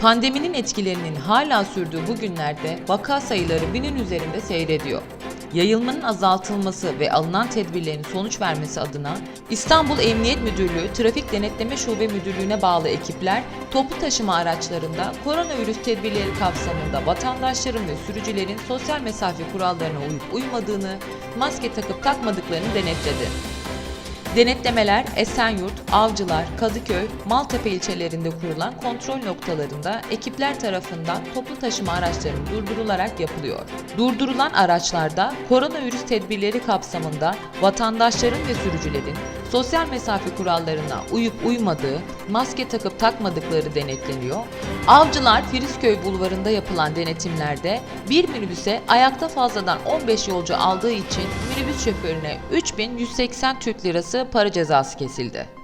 Pandeminin etkilerinin hala sürdüğü bu günlerde vaka sayıları binin üzerinde seyrediyor. Yayılmanın azaltılması ve alınan tedbirlerin sonuç vermesi adına İstanbul Emniyet Müdürlüğü Trafik Denetleme Şube Müdürlüğü'ne bağlı ekipler toplu taşıma araçlarında koronavirüs tedbirleri kapsamında vatandaşların ve sürücülerin sosyal mesafe kurallarına uyup uymadığını, maske takıp takmadıklarını denetledi. Denetlemeler Esenyurt, Avcılar, Kadıköy, Maltepe ilçelerinde kurulan kontrol noktalarında ekipler tarafından toplu taşıma araçlarının durdurularak yapılıyor. Durdurulan araçlarda koronavirüs tedbirleri kapsamında vatandaşların ve sürücülerin sosyal mesafe kurallarına uyup uymadığı, maske takıp takmadıkları denetleniyor. Avcılar Filizköy bulvarında yapılan denetimlerde bir minibüse ayakta fazladan 15 yolcu aldığı için minibüs şoförüne 3180 Türk Lirası para cezası kesildi.